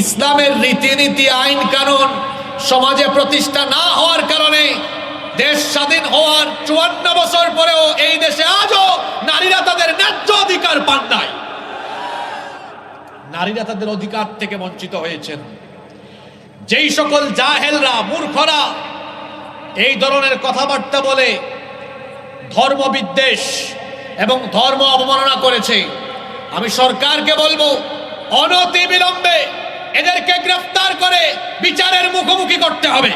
ইসলামের রীতিনীতি, আইন কানুন সমাজে প্রতিষ্ঠা না হওয়ার কারণে দেশ স্বাধীন হওয়ার চুয়ান্ন বছর পরেও এই দেশে আজও নারীরা তাদের ন্যায্য অধিকার পান নাই। নারীরা তাদের অধিকার থেকে বঞ্চিত হয়েছেন। যেই সকল জাহেলরা, মূর্খরা এই ধরনের কথাবার্তা বলে ধর্ম বিদ্বেষ এবং ধর্ম অবমাননা করেছে, আমি সরকারকে বলব অনতি বিলম্বে এদেরকে গ্রেফতার করে বিচারের মুখোমুখি করতে হবে।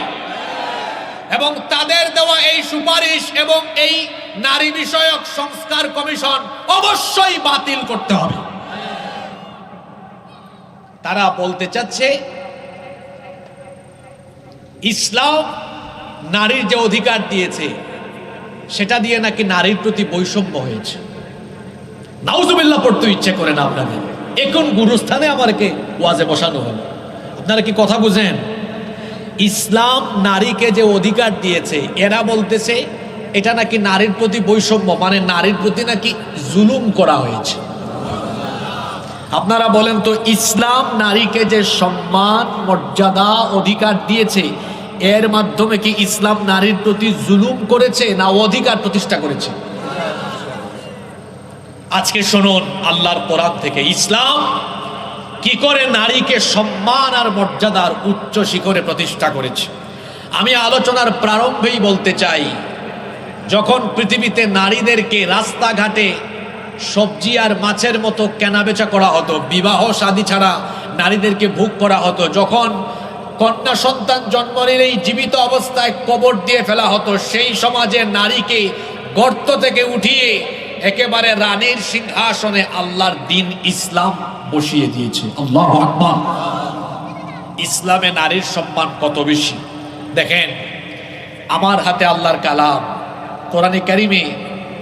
এবং তাদের দেওয়া এই সুপারিশ এবং এই নারী বিষয়ক সংস্কার কমিশন অবশ্যই বাতিল করতে হবে। তারা বলতে চাচ্ছে, ইসলাম নারীর যে অধিকার দিয়েছে, সেটা দিয়ে নাকি নারীর প্রতি বৈষম্য হয়েছে। নাউজুবিল্লাহ পড়তে ইচ্ছে করে না আপনাদের। এখন গুরুস্থানে আমারকে ওয়াজে বসানো হলো। আপনারা কি কথা বুঝেন? ইসলাম নারীকে যে অধিকার দিয়েছে, এরা বলতেছে এটা নাকি নারীর প্রতি বৈষম্য মানে নারীর প্রতি নাকি জুলুম করা হয়েছে। আপনারা বলেন তো ইসলাম নারীকে যে সম্মান, মর্যাদা, অধিকার দিয়েছে, এর মাধ্যমে কি ইসলাম নারীর প্রতি জুলুম করেছে না অধিকার প্রতিষ্ঠা করেছে? আজকে শুনুন, আল্লাহর কোরআন থেকে ইসলাম কি করে নারীকে সম্মান আর মর্যাদার উচ্চ শিখরে প্রতিষ্ঠা করেছে। আমি আলোচনার প্রারম্ভেই বলতে চাই, যখন পৃথিবীতে নারীদেরকে রাস্তাঘাটে সবজি আর মাছের মতো কেনাবেচা করা হতো, বিবাহ শাদী ছাড়া নারীদেরকে ভোগ করা হতো, যখন কন্যা সন্তান জন্ম নিলেই জীবিত অবস্থায় কবর দিয়ে ফেলা হতো, সেই সমাজে নারীকে গর্ত থেকে উঠিয়ে একেবারে রানীর সিংহাসনে আল্লাহর দিন ইসলাম বসিয়ে দিয়েছে। আল্লাহ ইসলামে নারীর সম্মান কত বেশি? দেখেন, আমার হাতে আল্লাহর কালাম। কোরআনে কারিমে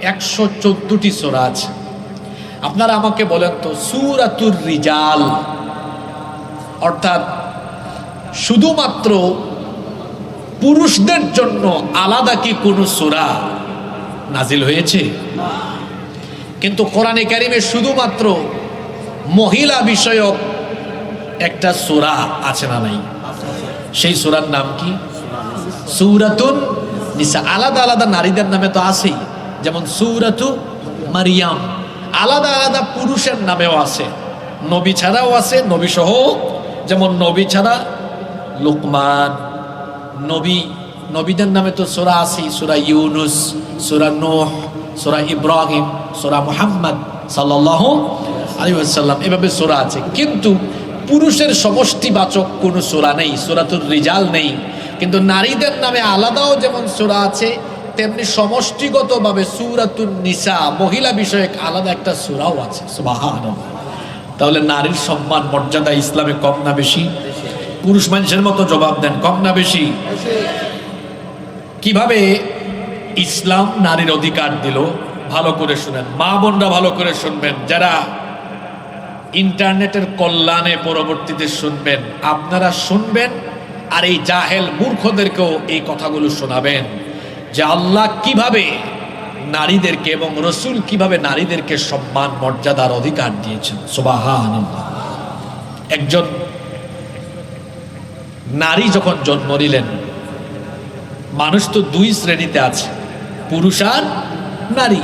একশো চোদ্দটি সোরা আছে। আপনারা আমাকে বলেন তো, সুরাতুর রিজাল, অর্থাৎ শুধুমাত্র পুরুষদের জন্য আলাদা কি কোনো সুরা নাজিল হয়েছে? কিন্তু কোরআনে কারিমে শুধুমাত্র মহিলা বিষয়ক একটা সুরা আছে না নাই? সেই সুরার নাম কি? সৌরাতুন নিসা, আলাদা আলাদা নারীদের নামে তো আছেই। যেমন সৌরাতু মারিয়াম, আলাদা আলাদা পুরুষের নামেও আছে। নবী ছাড়াও আছে নবী সহ যেমন নবী ছাড়া লোকমান, নবী, নবীদের নামে তো সোরা আছে সোরা ইউনুস, সোরা নোহ, সোরা ইব্রাহিম। সোরা মুহাম্মদ সাল্লাহ আলী আসাল্লাম এভাবে সোরা আছে। কিন্তু পুরুষের সমষ্টিবাচক কোনো সোরা নেই, সোরাতুর রিজাল নেই। কিন্তু নারীদের নামে আলাদাও যেমন সোরা আছে, তেমনি সমষ্টিগতভাবে সুরাতুন নিসা, মহিলা বিষয়ক আলাদা একটা সুরাও আছে। তাহলে নারীর সম্মান, মর্যাদা ইসলামে কম না বেশি? পুরুষ মানুষের মতো জবাব দেন, কম না বেশি? কীভাবে ইসলাম নারীর অধিকার দিল? ভালো করে শুনেন, মা বোনরা ভালো করে শুনবেন, যারা ইন্টারনেটের কল্যাণে পরবর্তীতে শুনবেন, আপনারা শুনবেন আর এই জাহেল মূর্খদেরকেও এই কথাগুলো শোনাবেন যে আল্লাহ কীভাবে নারীদেরকে এবং রসুল কীভাবে নারীদেরকে সম্মান মর্যাদার অধিকার দিয়েছেন। সোবাহান একজন নারী যখন জন্ম নিলেন, মানুষ তো দুই শ্রেণীতে আছে, পুরুষ আর নারী